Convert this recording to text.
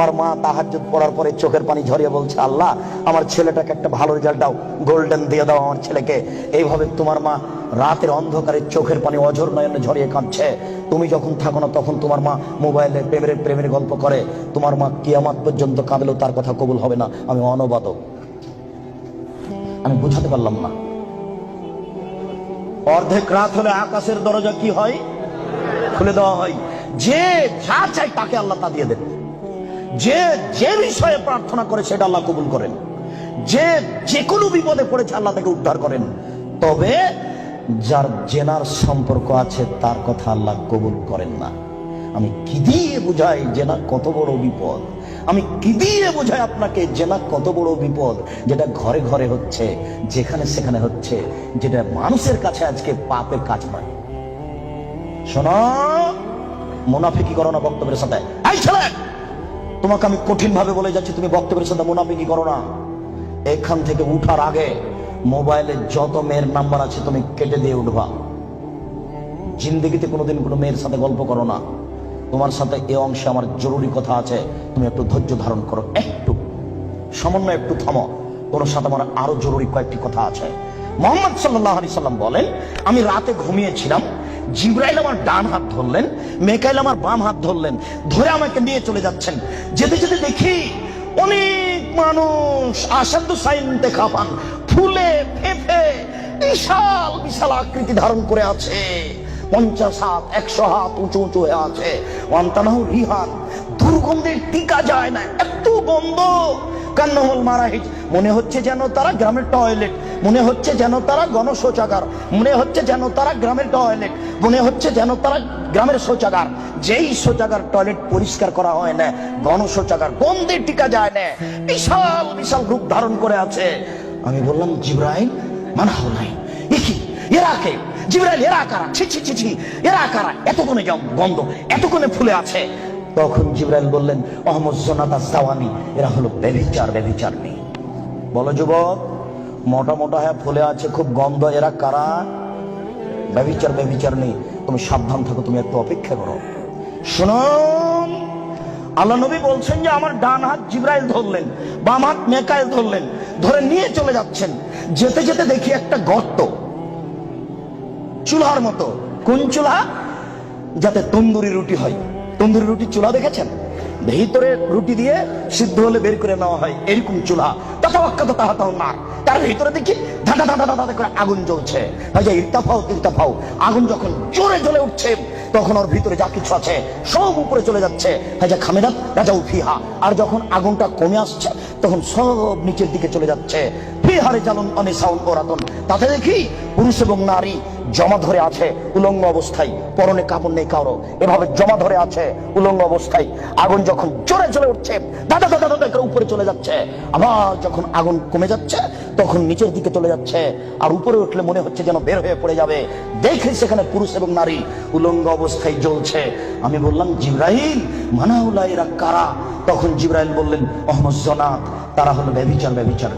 তোমার মা তাহাজ্জুদ পড়ার পরে চোখের পানি ঝরিয়ে বলছে, আল্লাহ, আমার ছেলেটাকে একটা ভালো রেজাল্ট দাও গোল্ডেন দিয়ে দাও আমার ছেলেকে। এইভাবে তোমার মা রাতের অন্ধকারে চোখের পানি অঝর নয়নে ঝরিয়ে কাঁদছে। তুমি যখন থাকো না, তখন তোমার মা মোবাইলে প্রেমের প্রেমের গল্প করে। তোমার মা কিয়ামাত পর্যন্ত কাঁদলেও তার কথা কবুল হবে না। আমি অনবাদক আমি বুঝাতে পারলাম না। অর্ধেক রাত হলে আকাশের দরজা কি হয়? খুলে দেওয়া হয়। যে যা চাই তাকে আল্লাহ তা দিয়ে দেন যে যে বিষয়ে প্রার্থনা করে সেটা আল্লাহ কবুল করেন। যে যে কোনো বিপদে পড়েছে আল্লাহ তাকে উদ্ধার করেন। তবে যার জেনার সম্পর্ক আছে, তার কথা আল্লাহ কবুল করেন না। আমি কি দিয়ে বুঝাই জেনা কত বড় বিপদ? আমি কি দিয়ে বোঝাই আপনাকে জেনা কত বড় বিপদ? যেটা ঘরে ঘরে হচ্ছে, যেখানে সেখানে হচ্ছে, যেটা মানুষের কাছে আজকে পাপের কাজ নয়। শোনো মুনাফিকি করো না বক্তব্যের সাথে তোমাকে আমি কঠিন ভাবে বলে যাচ্ছি, তুমি বক্তব্যের সাথে মুনাফিকি করো না। এখান থেকে উঠার আগে মোবাইলে যত মেয়ের নাম্বার আছে, তুমি কেটে দিয়ে উঠবা। জিন্দগিতে কোনোদিন কোনো মেয়ের সাথে গল্প করো না। তোমার সাথে এ অংশে আমার জরুরি কথা আছে, তুমি একটু ধৈর্য ধারণ করো। একটু, সমন্বয় একটু থামো। তোমার সাথে আমার আরও জরুরি কয়েকটি কথা আছে। মোহাম্মদ সাল্লাহ আলি সাল্লাম বলেন, আমি রাতে ঘুমিয়েছিলাম, জিব্রাইল আমার ডান হাত ধরলেন, মেকাইল আমার বাম হাত ধরলেন, ধরে আমাকে নিয়ে চলে যাচ্ছেন। যেতে যেতে দেখি অনেক মানুষ আসাদু সাইন দেখা পান, ফুলে ফেফে বিশাল বিশাল আকৃতি ধারণ করে আছে। পঞ্চাশ হাত, একশো হাত উঁচু উঁচু হয়ে আছে। অন্তানাহ রিহান, দুর্গন্ধের টিকা যায় না, এত গন্ধ। কান্নহল মারাহিজ। মনে হচ্ছে যেন তারা গ্রামের টয়লেট। মনে হচ্ছে যেন তারা গণশৌচাগার। মনে হচ্ছে যেন তারা গ্রামের টয়লেট। মনে হচ্ছে যেন তারা গ্রামের শৌচাগার। যেই শৌচাগার টয়লেট পরিষ্কার করা হয় না, গণশৌচাগার গন্ধে টিকা যায় না। বিশাল বিশাল রূপ ধারণ করে আছে। আমি বললাম, জিব্রাইল মানা হল নাই কি? এরা কে? জিব্রাইল, এরা কারা? ছি ছি ছি ছি। এরা কারা? এতক্ষণে গন্ধ, এতক্ষণে ফুলে আছে। তখন জিব্রাইল বললেন, অহমদ জোনাতা সাওয়ানি এরা হলো বেবিচার বেবিচার নেই বলো যুবক, মোটা মোটা হ্যাঁ ফুলে আছে, খুব গন্ধ, এরা কারা? বেবিচার বেবিচার নেই তুমি সাবধান থাকো, তুমি একটু অপেক্ষা করো। শুনুন আল্লাহ নবী বলছেন যে আমার ডান হাত জিব্রাইল ধরলেন, বাম হাত মেকাইল ধরলেন, ধরে নিয়ে চলে যাচ্ছেন। যেতে যেতে দেখি একটা গর্ত, চুলার মতো, কোন চুলা? যাতে তন্দুরি রুটি হয়। তন্দুরি রুটি চুলা দেখেছেন? ভিতরে রুটি দিয়ে সিদ্ধ হলে বের করে নেওয়া হয় এরকম চুলা। তার ভিতরে দেখি করে আগুন জ্বলছে। ইর্তাফাও ইর্তাফাও। আগুন যখন জোরে জ্বলে উঠছে, তখন ওর ভিতরে যা কিছু আছে সব উপরে চলে যাচ্ছে। হাজা খামেদাত রাজা উফিহা আর যখন আগুনটা কমে আসছে, তখন সব নিচের দিকে চলে যাচ্ছে। ফিহারে জ্বালন অনিসাউন ওরাতন তাতে দেখি পুরুষ এবং নারী জমা ধরে আছে উলঙ্গ অবস্থায়, পরনে কাপড় নেই কারও। এভাবে জমা ধরে আছে উলঙ্গ অবস্থায়। আগুন যখন জোরে চলে উঠছে দাদা দাদা দাদা করে উপরে চলে যাচ্ছে। আবার যখন আগুন কমে যাচ্ছে, তখন নিচের দিকে চলে যাচ্ছে। আর উপরে উঠলে মনে হচ্ছে যেন বের হয়ে পড়ে যাবে। দেখে সেখানে পুরুষ এবং নারী উলঙ্গ অবস্থায় জ্বলছে। আমি বললাম জিব্রাহিম মানাউলা এরা কারা? তখন জিব্রাইল বললেন মোহাম্মদ জনাত তারা হলো ব্যবিচার ব্যবিচার